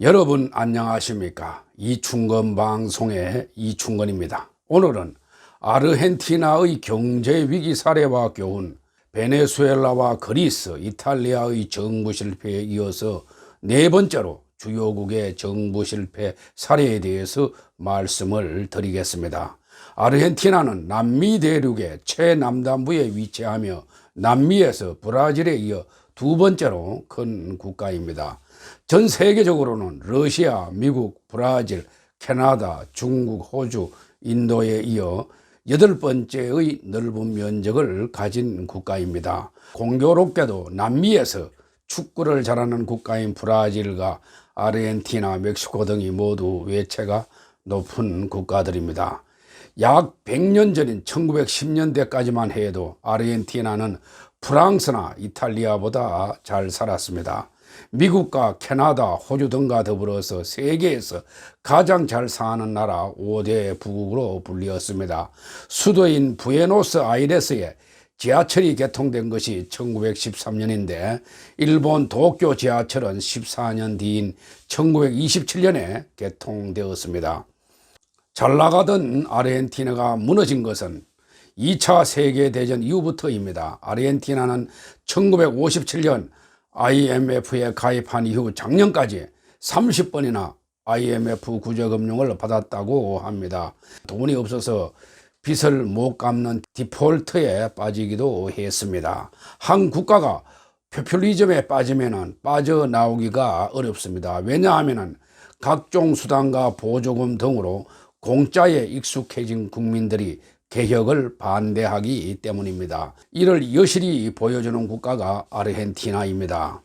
여러분 안녕하십니까? 이충건 방송의 이충건입니다. 오늘은 아르헨티나의 경제 위기 사례와 교훈, 베네수엘라와 그리스, 이탈리아의 정부 실패에 이어서 네 번째로 주요국의 정부 실패 사례에 대해서 말씀을 드리겠습니다. 아르헨티나는 남미 대륙의 최남단부에 위치하며 남미에서 브라질에 이어 두 번째로 큰 국가입니다. 전 세계적으로는 러시아, 미국, 브라질, 캐나다, 중국, 호주, 인도에 이어 여덟 번째의 넓은 면적을 가진 국가입니다. 공교롭게도 남미에서 축구를 잘하는 국가인 브라질과 아르헨티나, 멕시코 등이 모두 외채가 높은 국가들입니다. 약 100년 전인 1910년대까지만 해도 아르헨티나는 프랑스나 이탈리아보다 잘 살았습니다. 미국과 캐나다, 호주 등과 더불어서 세계에서 가장 잘 사는 나라 5대 부국으로 불리었습니다. 수도인 부에노스 아이레스에 지하철이 개통된 것이 1913년인데 일본 도쿄 지하철은 14년 뒤인 1927년에 개통되었습니다. 잘 나가던 아르헨티나가 무너진 것은 2차 세계대전 이후부터입니다. 아르헨티나는 1957년 IMF에 가입한 이후 작년까지 30번이나 IMF 구제금융을 받았다고 합니다. 돈이 없어서 빚을 못 갚는 디폴트에 빠지기도 했습니다. 한 국가가 포퓰리즘에 빠지면 빠져나오기가 어렵습니다. 왜냐하면 각종 수단과 보조금 등으로 공짜에 익숙해진 국민들이 개혁을 반대하기 때문입니다. 이를 여실히 보여주는 국가가 아르헨티나입니다.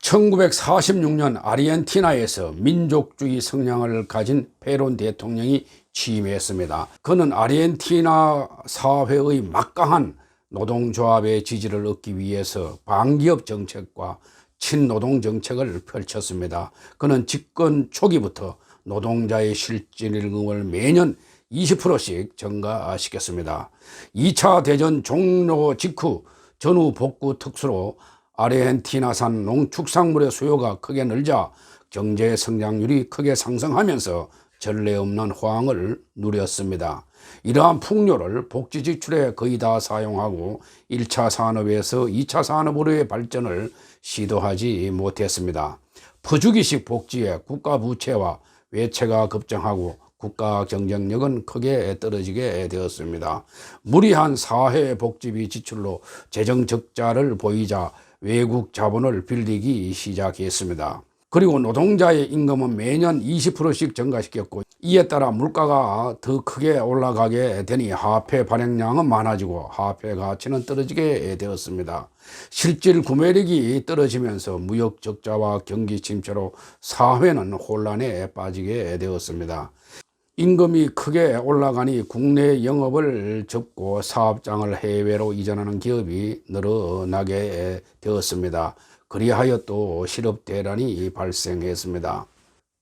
1946년 아르헨티나에서 민족주의 성향을 가진 페론 대통령이 취임했습니다. 그는 아르헨티나 사회의 막강한 노동조합의 지지를 얻기 위해서 반기업 정책과 친노동 정책을 펼쳤습니다. 그는 집권 초기부터 노동자의 실질임금을 매년 20%씩 증가시켰습니다. 2차 대전 종료 직후 전후 복구 특수로 아르헨티나산 농축산물의 수요가 크게 늘자 경제 성장률이 크게 상승하면서 전례 없는 호황을 누렸습니다. 이러한 풍요를 복지 지출에 거의 다 사용하고 1차 산업에서 2차 산업으로의 발전을 시도하지 못했습니다. 퍼주기식 복지에 국가 부채와 외채가 급증하고 국가 경쟁력은 크게 떨어지게 되었습니다. 무리한 사회 복지비 지출로 재정 적자를 보이자 외국 자본을 빌리기 시작했습니다. 그리고 노동자의 임금은 매년 20%씩 증가시켰고 이에 따라 물가가 더 크게 올라가게 되니 화폐 발행량은 많아지고 화폐 가치는 떨어지게 되었습니다. 실질 구매력이 떨어지면서 무역 적자와 경기 침체로 사회는 혼란에 빠지게 되었습니다. 임금이 크게 올라가니 국내 영업을 접고 사업장을 해외로 이전하는 기업이 늘어나게 되었습니다. 그리하여 또 실업 대란이 발생했습니다.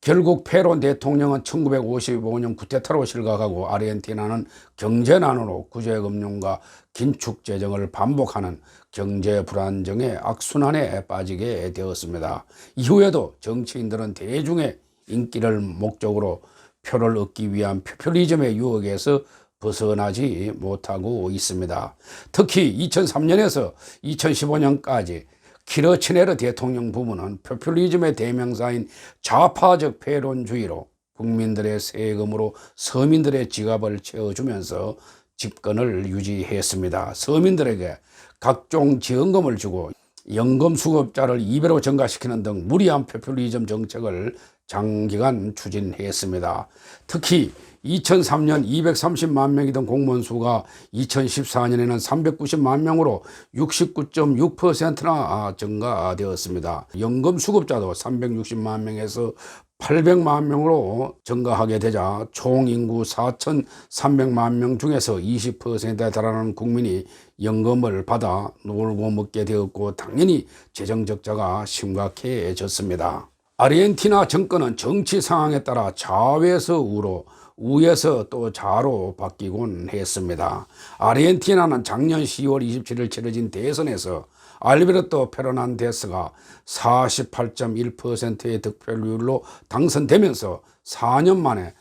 결국 페론 대통령은 1955년 쿠데타로 실각하고 아르헨티나는 경제난으로 구제금융과 긴축 재정을 반복하는 경제 불안정의 악순환에 빠지게 되었습니다. 이후에도 정치인들은 대중의 인기를 목적으로 표를 얻기 위한 포퓰리즘의 유혹에서 벗어나지 못하고 있습니다. 특히 2003년에서 2015년까지 키르치네르 대통령 부부는 포퓰리즘의 대명사인 좌파적 패론주의로 국민들의 세금으로 서민들의 지갑을 채워주면서 집권을 유지했습니다. 서민들에게 각종 지원금을 주고 연금 수급자를 2배로 증가시키는 등 무리한 포퓰리즘 정책을 장기간 추진했습니다. 특히 2003년 230만 명이던 공무원 수가 2014년에는 390만 명으로 69.6%나 증가되었습니다. 연금 수급자도 360만 명에서 800만 명으로 증가하게 되자 총 인구 4,300만 명 중에서 20%에 달하는 국민이 연금을 받아 놀고 먹게 되었고 당연히 재정 적자가 심각해졌습니다. 아르헨티나 정권은 정치 상황에 따라 좌에서 우로 우에서 또 좌로 바뀌곤 했습니다. 아르헨티나는 작년 10월 27일 치러진 대선에서 알베르토 페르난데스가 48.1%의 득표율로 당선되면서 4년 만에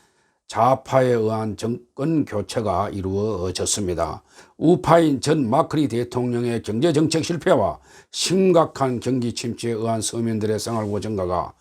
좌파에 의한 정권 교체가 이루어졌습니다. 우파인 전 마크리 대통령의 경제정책 실패와 심각한 경기 침체에 의한 서민들의 생활고 증가가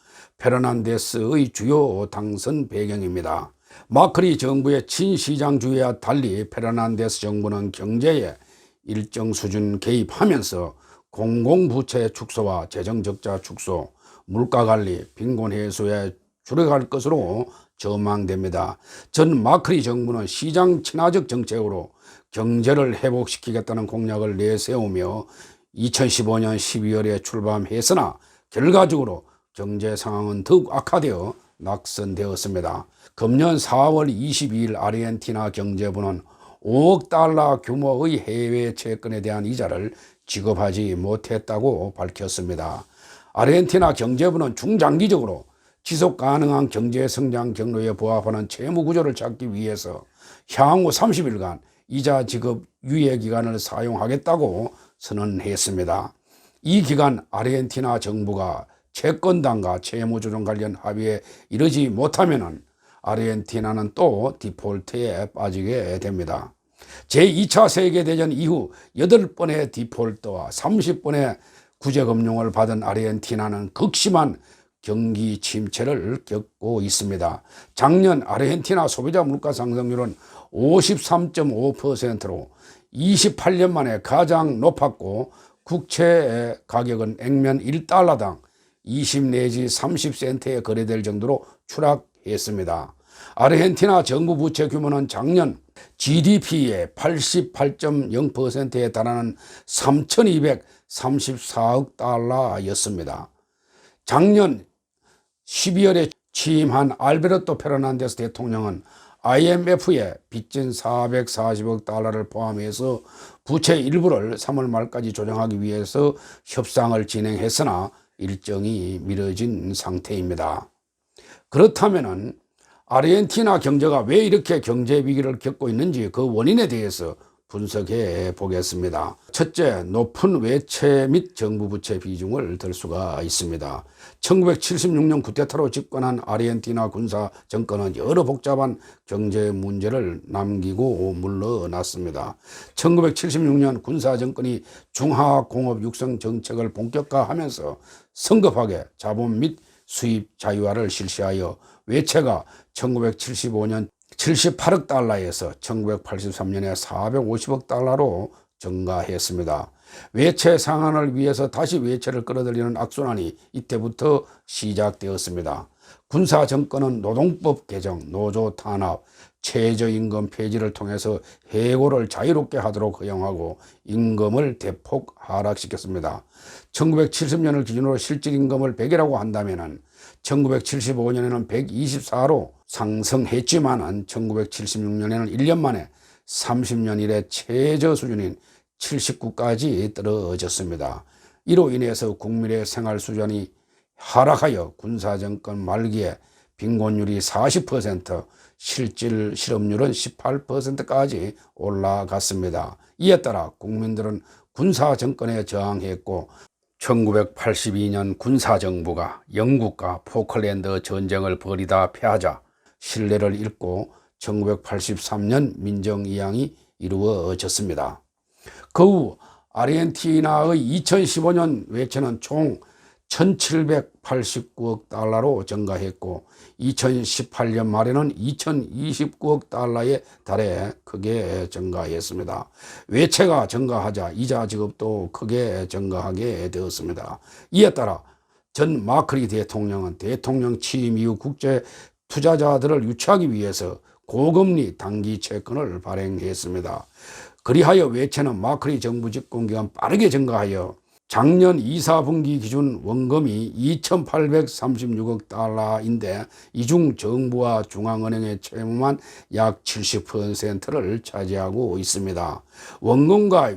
페르난데스의 주요 당선 배경입니다. 마크리 정부의 친시장주의와 달리 페르난데스 정부는 경제에 일정 수준 개입하면서 공공부채 축소와 재정적자 축소, 물가관리, 빈곤 해소에 줄여갈 것으로 전망됩니다. 전 마크리 정부는 시장 친화적 정책으로 경제를 회복시키겠다는 공약을 내세우며 2015년 12월에 출범했으나 결과적으로 경제 상황은 더욱 악화되어 낙선되었습니다. 금년 4월 22일 아르헨티나 경제부는 5억 달러 규모의 해외 채권에 대한 이자를 지급하지 못했다고 밝혔습니다. 아르헨티나 경제부는 중장기적으로 지속 가능한 경제 성장 경로에 부합하는 채무 구조를 찾기 위해서 향후 30일간 이자 지급 유예 기간을 사용하겠다고 선언했습니다. 이 기간 아르헨티나 정부가 채권단과 채무 조정 관련 합의에 이르지 못하면 아르헨티나는 또 디폴트에 빠지게 됩니다. 제2차 세계대전 이후 8번의 디폴트와 30번의 구제금융을 받은 아르헨티나는 극심한 경기 침체를 겪고 있습니다. 작년 아르헨티나 소비자 물가 상승률은 53.5%로 28년 만에 가장 높았고 국채 가격은 액면 1달러당 20 내지 30센트에 거래될 정도로 추락했습니다. 아르헨티나 정부 부채 규모는 작년 GDP의 88.0%에 달하는 3,234억 달러였습니다. 작년 12월에 취임한 알베르토 페르난데스 대통령은 IMF에 빚진 440억 달러를 포함해서 부채 일부를 3월 말까지 조정하기 위해서 협상을 진행했으나 일정이 미뤄진 상태입니다. 그렇다면 아르헨티나 경제가 왜 이렇게 경제 위기를 겪고 있는지 그 원인에 대해서 분석해 보겠습니다. 첫째, 높은 외채 및 정부 부채 비중을 들 수가 있습니다. 1976년 쿠데타로 집권한 아르헨티나 군사 정권은 여러 복잡한 경제 문제를 남기고 물러났습니다. 1976년 군사 정권이 중화공업 육성 정책을 본격화하면서 성급하게 자본 및 수입 자유화를 실시하여 외채가 1975년 78억 달러에서 1983년에 450억 달러로 증가했습니다. 외채 상한을 위해서 다시 외채를 끌어들이는 악순환이 이때부터 시작되었습니다. 군사 정권은 노동법 개정, 노조 탄압, 최저임금 폐지를 통해서 해고를 자유롭게 하도록 허용하고 임금을 대폭 하락시켰습니다. 1970년을 기준으로 실질임금을 100이라고 한다면 1975년에는 124로 상승했지만 1976년에는 1년 만에 30년 이래 최저 수준인 79까지 떨어졌습니다. 이로 인해서 국민의 생활 수준이 하락하여 군사정권 말기에 빈곤율이 40%, 실질 실업률은 18%까지 올라갔습니다. 이에 따라 국민들은 군사정권에 저항했고 1982년 군사정부가 영국과 포클랜드 전쟁을 벌이다 패하자 신뢰를 잃고 1983년 민정이양이 이루어졌습니다. 그 후 아르헨티나의 2015년 외채는 총 1789억 달러로 증가했고 2018년 말에는 2029억 달러에 달해 크게 증가했습니다. 외채가 증가하자 이자 지급도 크게 증가하게 되었습니다. 이에 따라 전 마크리 대통령은 대통령 취임 이후 국제 투자자들을 유치하기 위해서 고금리 단기 채권을 발행했습니다. 그리하여 외채는 마크리 정부 집권 기간 빠르게 증가하여 작년 2, 4분기 기준 원금이 2,836억 달러인데 이 중 정부와 중앙은행의 채무만 약 70%를 차지하고 있습니다. 원금과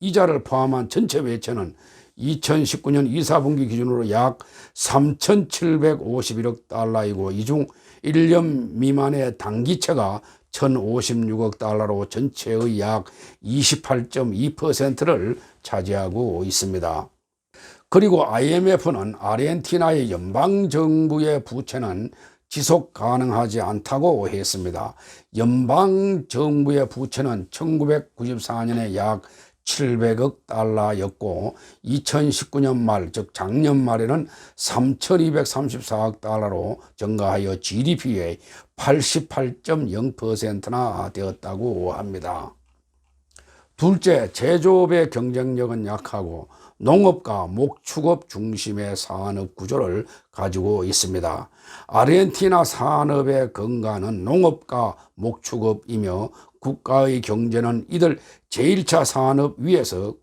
이자를 포함한 전체 외채는 2019년 2, 4분기 기준으로 약 3,751억 달러이고 이 중 1년 미만의 단기채가 1,056억 달러로 전체의 약 28.2%를 차지하고 있습니다. 그리고 IMF는 아르헨티나의 연방 정부의 부채는 지속 가능하지 않다고 했습니다. 연방 정부의 부채는 1994년에 약 700억 달러였고 2019년 말 즉 작년 말에는 3,234억 달러로 증가하여 GDP의 88.0%나 되었다고 합니다. 둘째, 제조업의 경쟁력은 약하고 농업과 목축업 중심의 산업 구조를 가지고 있습니다. 아르헨티나 산업의 근간은 농업과 목축업이며 국가의 경제는 이들 제1차 산업 위에서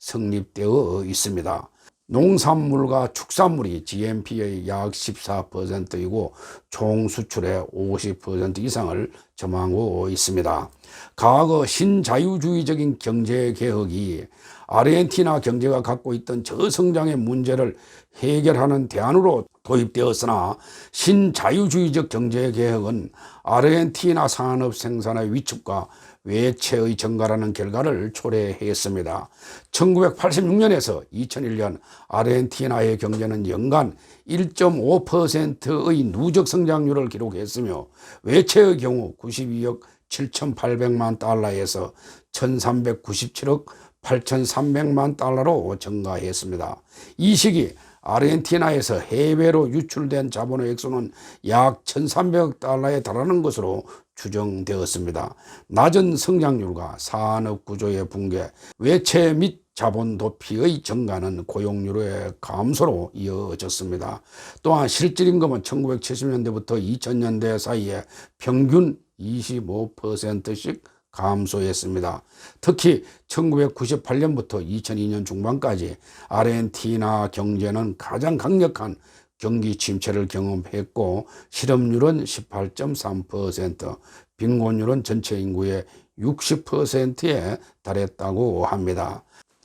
성립되어 있습니다. 농산물과 축산물이 GNP의 약 14%이고 총 수출의 50% 이상을 점하고 있습니다. 과거 신자유주의적인 경제 개혁이 아르헨티나 경제가 갖고 있던 저성장의 문제를 해결하는 대안으로 도입되었으나 신자유주의적 경제 개혁은 아르헨티나 산업 생산의 위축과 외채의 증가라는 결과를 초래했습니다. 1986년에서 2001년 아르헨티나의 경제는 연간 1.5%의 누적 성장률을 기록했으며 외채의 경우 92억 7,800만 달러에서 1,397억 8,300만 달러로 증가했습니다. 이 시기 아르헨티나에서 해외로 유출된 자본의 액수는 약 1,300억 달러에 달하는 것으로 추정되었습니다. 낮은 성장률과 산업 구조의 붕괴, 외채 및 자본 도피의 증가는 고용률의 감소로 이어졌습니다. 또한 실질임금은 1970년대부터 2000년대 사이에 평균 25%씩 감소했습니다. 특히 1998년부터 2002년 중반까지 아르헨티나 경제는 가장 강력한 경기 침체를 경험했고 실업률은 18.3%, 빈곤율은 전체 인구의 60%에 달했다고 합니다.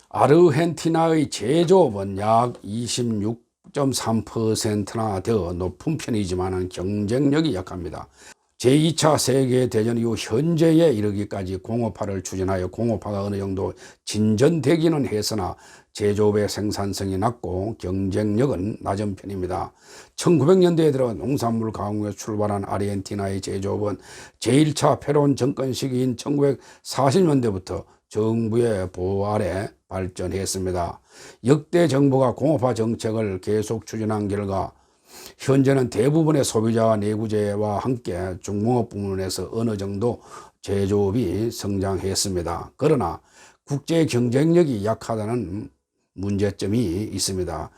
아르헨티나의 제조업은 약 26.3%나 더 높은 편이지만 경쟁력이 약합니다. 제2차 세계대전 이후 현재에 이르기까지 공업화를 추진하여 공업화가 어느 정도 진전되기는 했으나 제조업의 생산성이 낮고 경쟁력은 낮은 편입니다. 1900년대에 들어 농산물 가공에 출발한 아르헨티나의 제조업은 제1차 페론 정권 시기인 1940년대부터 정부의 보호 아래 발전했습니다. 역대 정부가 공업화 정책을 계속 추진한 결과 현재는 대부분의 소비자와 내구재와 함께 중공업 부문에서 어느 정도 제조업이 성장했습니다. 그러나 국제 경쟁력이 약하다는 문제점이 있습니다.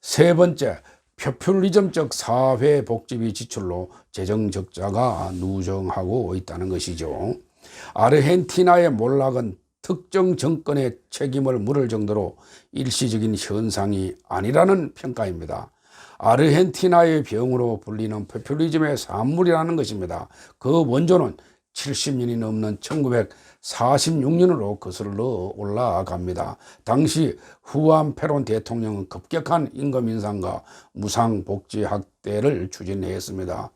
세 번째, 표퓰리즘적 사회 복지비 지출로 재정 적자가 누정하고 있다는 것이죠. 아르헨티나의 몰락은 특정 정권의 책임을 물을 정도로 일시적인 현상이 아니라는 평가입니다. 아르헨티나의 병으로 불리는 포퓰리즘의 산물이라는 것입니다. 그 원조는 70년이 넘는 1946년으로 거슬러 올라갑니다. 당시 후안 페론 대통령은 급격한 임금 인상과 무상 복지 확대를 추진했습니다.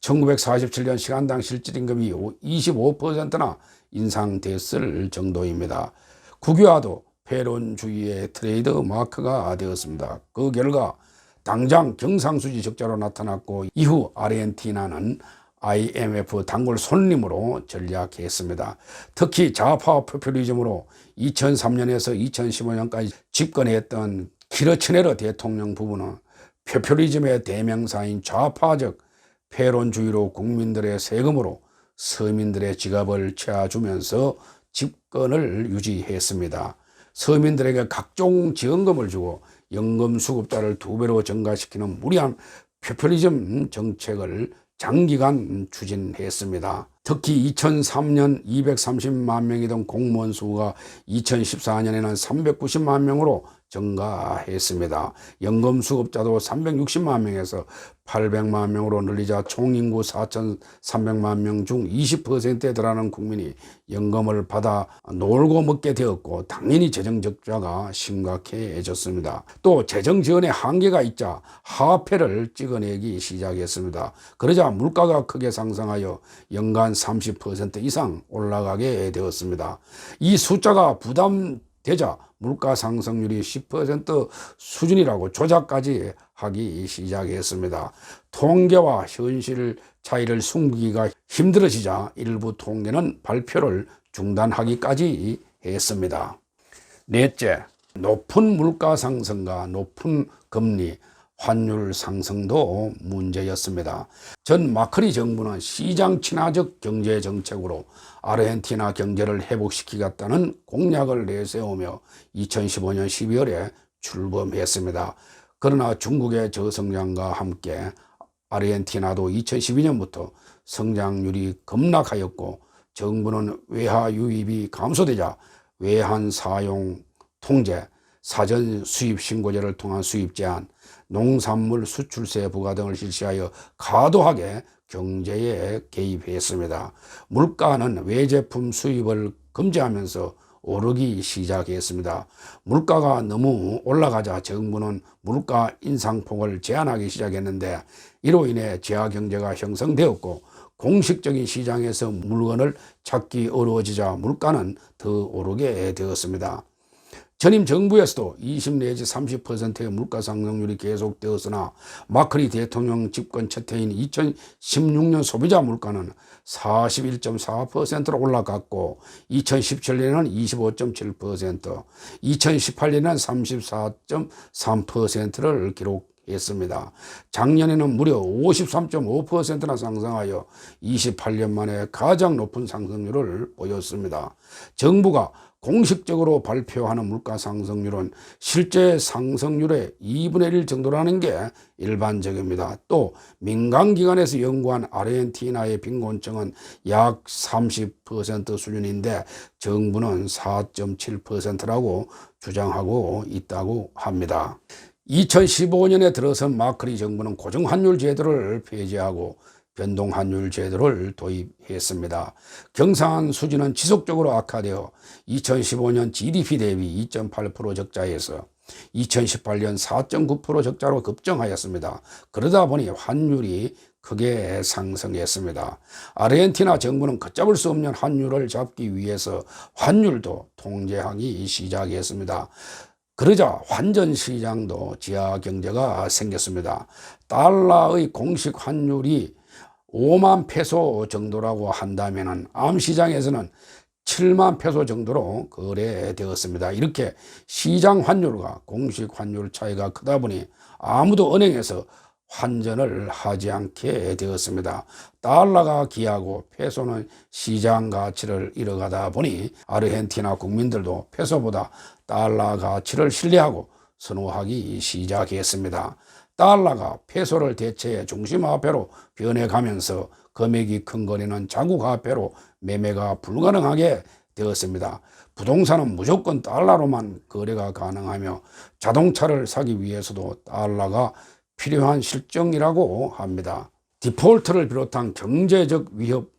1947년 시간당 실질임금이 25%나 인상됐을 정도입니다. 국유화도 페론주의의 트레이드 마크가 되었습니다. 그 결과 당장 경상수지 적자로 나타났고 이후 아르헨티나는 IMF 단골 손님으로 전략했습니다. 특히 좌파 포퓰리즘으로 2003년에서 2015년까지 집권했던 키르치네르 대통령 부부는 포퓰리즘의 대명사인 좌파적 패론주의로 국민들의 세금으로 서민들의 지갑을 채워주면서 집권을 유지했습니다. 서민들에게 각종 지원금을 주고 연금 수급자를 두 배로 증가시키는 무리한 포퓰리즘 정책을 장기간 추진했습니다. 특히 2003년 230만 명이던 공무원 수가 2014년에는 390만 명으로 증가했습니다. 연금 수급자도 360만 명에서 800만 명으로 늘리자 총 인구 4,300만 명 중 20%에 달하는 국민이 연금을 받아 놀고 먹게 되었고 당연히 재정 적자가 심각해졌습니다. 또 재정 지원에 한계가 있자 하폐를 찍어내기 시작했습니다. 그러자 물가가 크게 상승하여 연간 30% 이상 올라가게 되었습니다. 이 숫자가 부담 되자 물가 상승률이 10% 수준이라고 조작까지 하기 시작했습니다. 통계와 현실 차이를 숨기기가 힘들어지자 일부 통계는 발표를 중단하기까지 했습니다. 넷째, 높은 물가 상승과 높은 금리, 환율 상승도 문제였습니다. 전 마크리 정부는 시장 친화적 경제 정책으로 아르헨티나 경제를 회복시키겠다는 공약을 내세우며 2015년 12월에 출범했습니다. 그러나 중국의 저성장과 함께 아르헨티나도 2012년부터 성장률이 급락하였고 정부는 외화 유입이 감소되자 외환 사용 통제, 사전 수입 신고제를 통한 수입 제한, 농산물 수출세 부과 등을 실시하여 과도하게 경제에 개입했습니다. 물가는 외제품 수입을 금지하면서 오르기 시작했습니다. 물가가 너무 올라가자 정부는 물가 인상폭을 제한하기 시작했는데 이로 인해 재화 경제가 형성되었고 공식적인 시장에서 물건을 찾기 어려워지자 물가는 더 오르게 되었습니다. 전임 정부에서도 20 내지 30%의 물가 상승률이 계속되었으나 마크리 대통령 집권 첫 해인 2016년 소비자 물가는 41.4%로 올라갔고 2017년에는 25.7%, 2018년에는 34.3%를 기록 했습니다. 작년에는 무려 53.5%나 상승하여 28년 만에 가장 높은 상승률을 보였습니다. 정부가 공식적으로 발표하는 물가 상승률은 실제 상승률의 2분의 1 정도라는 게 일반적입니다. 또 민간기관에서 연구한 아르헨티나의 빈곤층은 약 30% 수준인데 정부는 4.7%라고 주장하고 있다고 합니다. 2015년에 들어선 마크리 정부는 고정환율 제도를 폐지하고 변동환율 제도를 도입했습니다. 경상한 수지는 지속적으로 악화되어 2015년 GDP 대비 2.8% 적자에서 2018년 4.9% 적자로 급증하였습니다. 그러다 보니 환율이 크게 상승했습니다. 아르헨티나 정부는 걷잡을 수 없는 환율을 잡기 위해서 환율도 통제하기 시작했습니다. 그러자 환전 시장도 지하 경제가 생겼습니다. 달러의 공식 환율이 5만 페소 정도라고 한다면은 암시장에서는 7만 페소 정도로 거래되었습니다. 이렇게 시장 환율과 공식 환율 차이가 크다 보니 아무도 은행에서 환전을 하지 않게 되었습니다. 달러가 귀하고 페소는 시장 가치를 잃어가다 보니 아르헨티나 국민들도 페소보다 달러 가치를 신뢰하고 선호하기 시작했습니다. 달러가 페소를 대체해 중심화폐로 변해가면서 금액이 큰 거래는 자국화폐로 매매가 불가능하게 되었습니다. 부동산은 무조건 달러로만 거래가 가능하며 자동차를 사기 위해서도 달러가 필요한 실정이라고 합니다. 디폴트를 비롯한 경제적 위협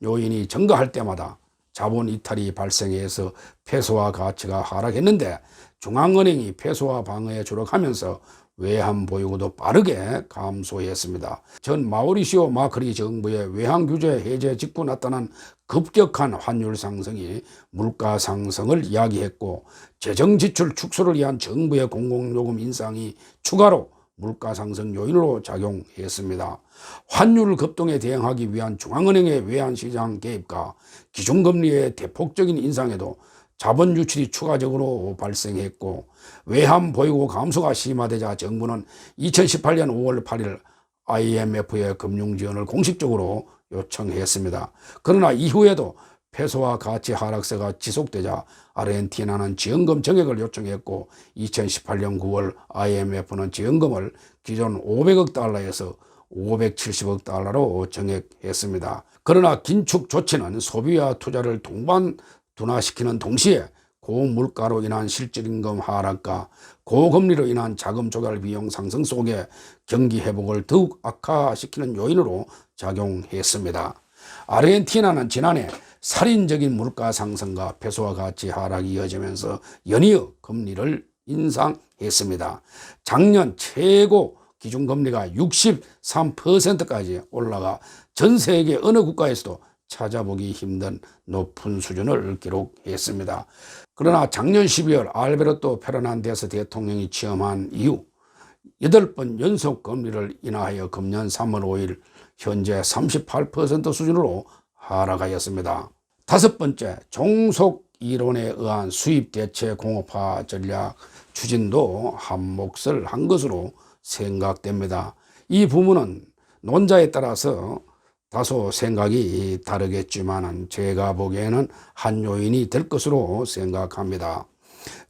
요인이 증가할 때마다 자본 이탈이 발생해서 페소화 가치가 하락했는데 중앙은행이 페소화 방어에 주력하면서 외환 보유고도 빠르게 감소했습니다. 전 마우리시오 마크리 정부의 외환 규제 해제 직후 나타난 급격한 환율 상승이 물가 상승을 이야기했고 재정 지출 축소를 위한 정부의 공공요금 인상이 추가로 물가 상승 요인으로 작용했습니다. 환율 급등에 대응하기 위한 중앙은행의 외환시장 개입과 기준금리의 대폭적인 인상에도 자본 유출이 추가적으로 발생했고 외환 보유고 감소가 심화되자 정부는 2018년 5월 8일 IMF의 금융 지원을 공식적으로 요청했습니다. 그러나 이후에도 페소와 가치 하락세가 지속되자 아르헨티나는 지원금 정액을 요청했고 2018년 9월 IMF는 지원금을 기존 500억 달러에서 570억 달러로 정액했습니다. 그러나 긴축 조치는 소비와 투자를 동반 둔화시키는 동시에 고물가로 인한 실질임금 하락과 고금리로 인한 자금 조달 비용 상승 속에 경기 회복을 더욱 악화시키는 요인으로 작용했습니다. 아르헨티나는 지난해 살인적인 물가 상승과 페소화 가치 하락이 이어지면서 연이어 금리를 인상했습니다. 작년 최고 기준금리가 63%까지 올라가 전 세계 어느 국가에서도 찾아보기 힘든 높은 수준을 기록했습니다. 그러나 작년 12월 알베르토 페르난데스 대통령이 취임한 이후 여덟 번 연속 금리를 인하하여 금년 3월 5일 현재 38% 수준으로 하락하였습니다. 다섯 번째, 종속 이론에 의한 수입 대체 공업화 전략 추진도 한몫을 한 것으로 생각됩니다. 이 부분은 논자에 따라서 다소 생각이 다르겠지만 제가 보기에는 한 요인이 될 것으로 생각합니다.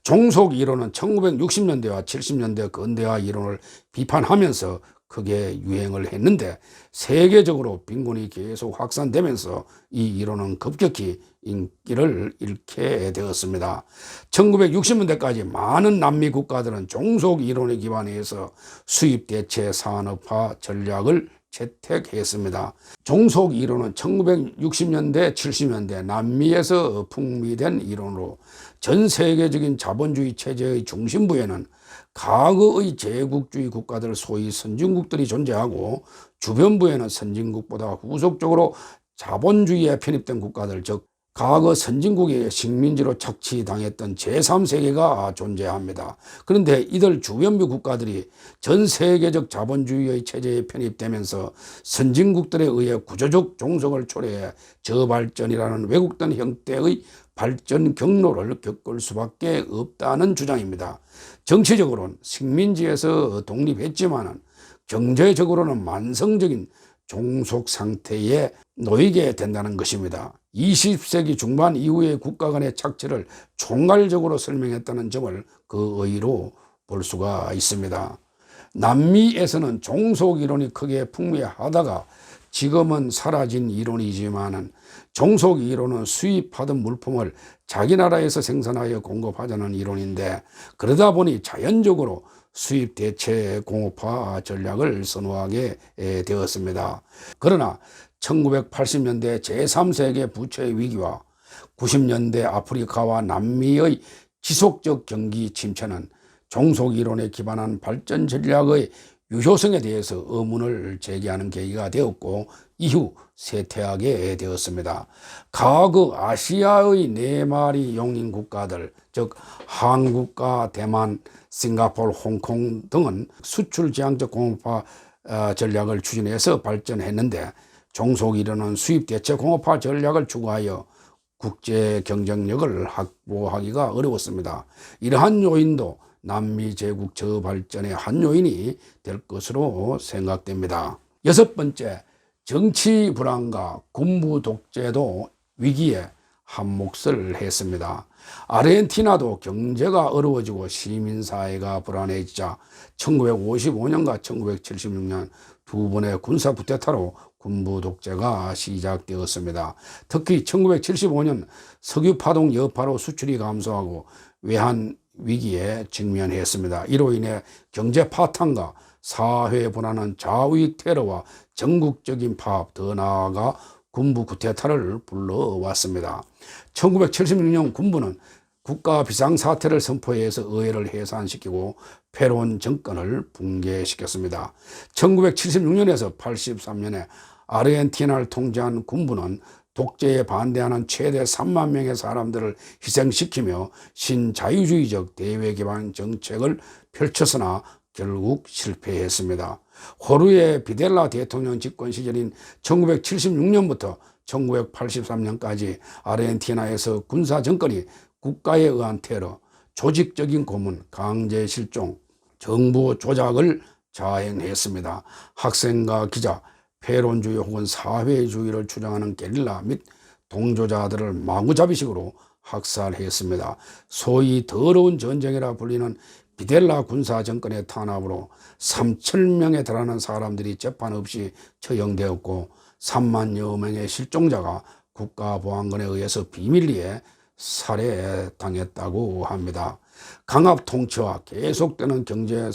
종속 이론은 1960년대와 70년대 근대화 이론을 비판하면서 크게 유행을 했는데 세계적으로 빈곤이 계속 확산되면서 이 이론은 급격히 인기를 잃게 되었습니다. 1960년대까지 많은 남미 국가들은 종속 이론에 기반해서 수입 대체 산업화 전략을 채택했습니다. 종속 이론은 1960년대, 70년대 남미에서 풍미된 이론으로 전 세계적인 자본주의 체제의 중심부에는 과거의 제국주의 국가들 소위 선진국들이 존재하고 주변부에는 선진국보다 후속적으로 자본주의에 편입된 국가들 즉 과거 선진국의 식민지로 착취당했던 제3세계가 존재합니다. 그런데 이들 주변부 국가들이 전 세계적 자본주의의 체제에 편입되면서 선진국들에 의해 구조적 종속을 초래해 저발전이라는 왜곡된 형태의 발전 경로를 겪을 수밖에 없다는 주장입니다. 정치적으로는 식민지에서 독립했지만 경제적으로는 만성적인 종속 상태에 놓이게 된다는 것입니다. 20세기 중반 이후의 국가 간의 착취를 총괄적으로 설명했다는 점을 그 의의로 볼 수가 있습니다. 남미에서는 종속 이론이 크게 풍미하다가 지금은 사라진 이론이지만은 종속 이론은 수입하던 물품을 자기 나라에서 생산하여 공급하자는 이론인데 그러다 보니 자연적으로 수입 대체 공업화 전략을 선호하게 되었습니다. 그러나 1980년대 제3세계 부채 위기와 90년대 아프리카와 남미의 지속적 경기 침체는 종속 이론에 기반한 발전 전략의 유효성에 대해서 의문을 제기하는 계기가 되었고 이후 쇠퇴하게 되었습니다. 과거 아시아의 네 마리 용인 국가들 즉 한국과 대만, 싱가포르, 홍콩 등은 수출 지향적 공업화 어, 전략을 추진해서 발전했는데 종속 이론은 수입 대체 공업화 전략을 추구하여 국제 경쟁력을 확보하기가 어려웠습니다. 이러한 요인도 남미 제국 저발전의 한 요인이 될 것으로 생각됩니다. 여섯 번째, 정치 불안과 군부 독재도 위기에 한몫을 했습니다. 아르헨티나도 경제가 어려워지고 시민사회가 불안해지자 1955년과 1976년 두 번의 군사 쿠데타로 군부 독재가 시작되었습니다. 특히 1975년 석유 파동 여파로 수출이 감소하고 외환 위기에 직면했습니다. 이로 인해 경제 파탄과 사회 불안은 자위 테러와 전국적인 파업 더 나아가 군부 쿠데타를 불러왔습니다. 1976년 군부는 국가 비상사태를 선포해서 의회를 해산시키고 페론 정권을 붕괴시켰습니다. 1976년에서 83년에 아르헨티나를 통제한 군부는 독재에 반대하는 최대 3만 명의 사람들을 희생시키며 신자유주의적 대외 기반 정책을 펼쳤으나 결국 실패했습니다. 호르의 비델라 대통령 집권 시절인 1976년부터 1983년까지 아르헨티나에서 군사 정권이 국가에 의한 테러, 조직적인 고문, 강제 실종, 정부 조작을 자행했습니다. 학생과 기자, 패론주의 혹은 사회주의를 주장하는 게릴라 및 동조자들을 마구잡이식으로 학살했습니다. 소위 더러운 전쟁이라 불리는 비델라 군사 정권의 탄압으로 3천 명에 달하는 사람들이 재판 없이 처형되었고 3만여 명의 실종자가 국가보안관에 의해서 비밀리에 살해당했다고 합니다. 강압 통치와 계속되는 경제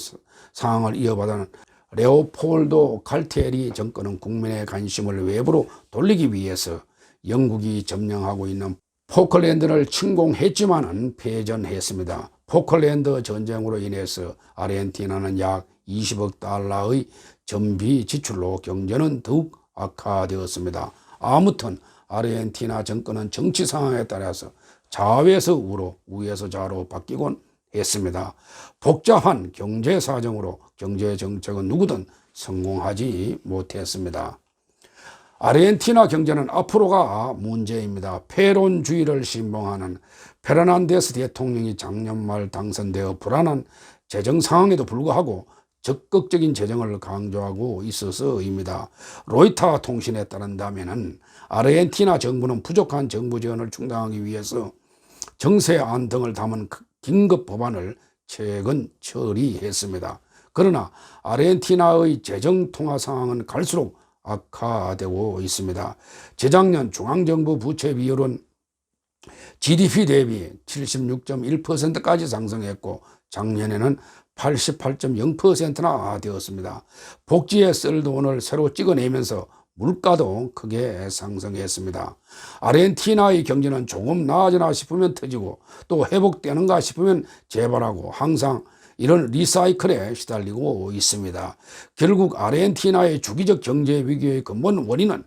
상황을 이어받은 레오폴도 칼테리 정권은 국민의 관심을 외부로 돌리기 위해서 영국이 점령하고 있는 포클랜드를 침공했지만은 패전했습니다. 포클랜드 전쟁으로 인해서 아르헨티나는 약 20억 달러의 전비 지출로 경제는 더욱 악화되었습니다. 아무튼 아르헨티나 정권은 정치 상황에 따라서 좌에서 우로, 우에서 좌로 바뀌곤 했습니다. 복잡한 경제 사정으로 경제 정책은 누구든 성공하지 못했습니다. 아르헨티나 경제는 앞으로가 문제입니다. 페론주의를 신봉하는 페르난데스 대통령이 작년 말 당선되어 불안한 재정 상황에도 불구하고 적극적인 재정을 강조하고 있어서입니다. 로이터 통신에 따른다면 아르헨티나 정부는 부족한 정부 지원을 충당하기 위해서 정세안 등을 담은 긴급 법안을 최근 처리했습니다. 그러나 아르헨티나의 재정 통화 상황은 갈수록 악화되고 있습니다. 재작년 중앙정부 부채 비율은 GDP 대비 76.1%까지 상승했고 작년에는 88.0%나 되었습니다. 복지에 쓸 돈을 새로 찍어내면서 물가도 크게 상승했습니다. 아르헨티나의 경제는 조금 나아지나 싶으면 터지고 또 회복되는가 싶으면 재발하고 항상 이런 리사이클에 시달리고 있습니다. 결국 아르헨티나의 주기적 경제 위기의 근본 원인은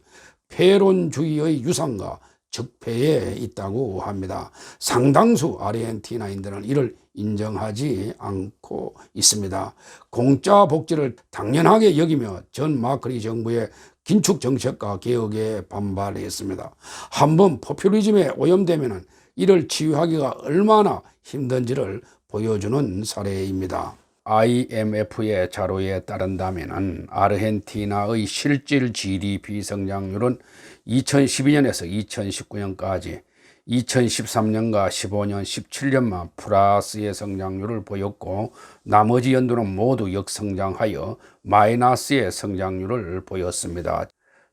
페론주의의 유산과 적폐에 있다고 합니다. 상당수 아르헨티나인들은 이를 인정하지 않고 있습니다. 공짜 복지를 당연하게 여기며 전 마크리 정부의 긴축 정책과 개혁에 반발했습니다. 한번 포퓰리즘에 오염되면 이를 치유하기가 얼마나 힘든지를 보여주는 사례입니다. IMF의 자료에 따른다면 아르헨티나의 실질 GDP 성장률은 2012년에서 2019년까지 2013년과 15년, 17년만 플러스의 성장률을 보였고 나머지 연도는 모두 역성장하여 마이너스의 성장률을 보였습니다.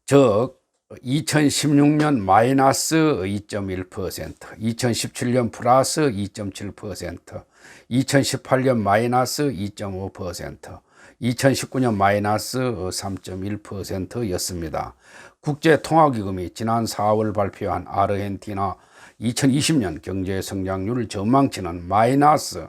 즉 2016년 마이너스 2.1%, 2017년 플러스 2.7%, 2018년 마이너스 2.5%, 2019년 마이너스 3.1%였습니다. 국제통화기금이 지난 4월 발표한 아르헨티나 2020년 경제 성장률 전망치는 마이너스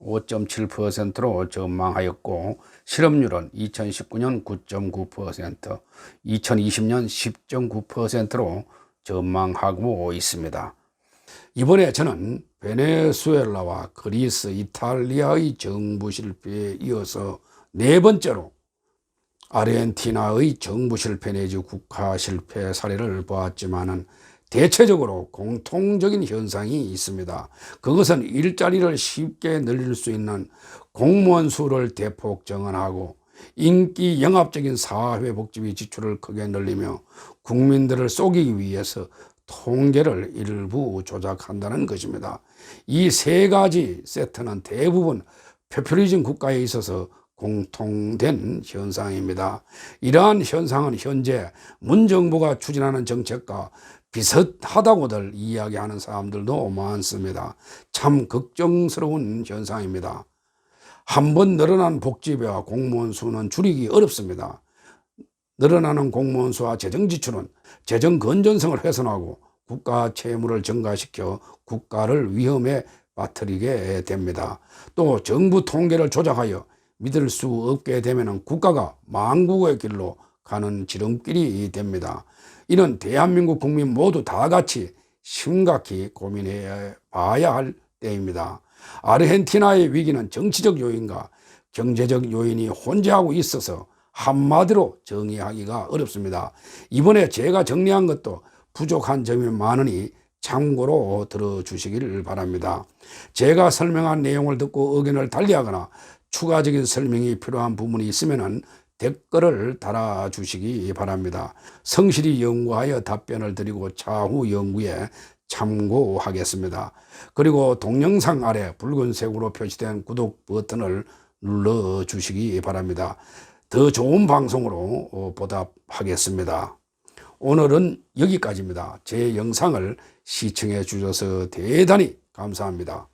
5.7%로 전망하였고 실업률은 2019년 9.9%, 2020년 10.9%로 전망하고 있습니다. 이번에 저는 베네수엘라와 그리스, 이탈리아의 정부 실패에 이어서 네 번째로 아르헨티나의 정부 실패 내지 국가 실패 사례를 보았지만은 대체적으로 공통적인 현상이 있습니다. 그것은 일자리를 쉽게 늘릴 수 있는 공무원 수를 대폭 정원하고 인기 영합적인 사회복지비 지출을 크게 늘리며 국민들을 속이기 위해서 통계를 일부 조작한다는 것입니다. 이 세 가지 세트는 대부분 페퓰리즘 국가에 있어서 공통된 현상입니다. 이러한 현상은 현재 문 정부가 추진하는 정책과 비슷하다고들 이야기하는 사람들도 많습니다. 참 걱정스러운 현상입니다. 한 번 늘어난 복지비와 공무원 수는 줄이기 어렵습니다. 늘어나는 공무원 수와 재정 지출은 재정 건전성을 훼손하고 국가 채무를 증가시켜 국가를 위험에 빠뜨리게 됩니다. 또 정부 통계를 조작하여 믿을 수 없게 되면 국가가 망국의 길로 가는 지름길이 됩니다. 이는 대한민국 국민 모두 다 같이 심각히 고민해 봐야 할 때입니다. 아르헨티나의 위기는 정치적 요인과 경제적 요인이 혼재하고 있어서 한마디로 정의하기가 어렵습니다. 이번에 제가 정리한 것도 부족한 점이 많으니 참고로 들어주시기를 바랍니다. 제가 설명한 내용을 듣고 의견을 달리하거나 추가적인 설명이 필요한 부분이 있으면 댓글을 달아주시기 바랍니다. 성실히 연구하여 답변을 드리고 차후 연구에 참고하겠습니다. 그리고 동영상 아래 붉은색으로 표시된 구독 버튼을 눌러 주시기 바랍니다. 더 좋은 방송으로 보답하겠습니다. 오늘은 여기까지입니다. 제 영상을 시청해 주셔서 대단히 감사합니다.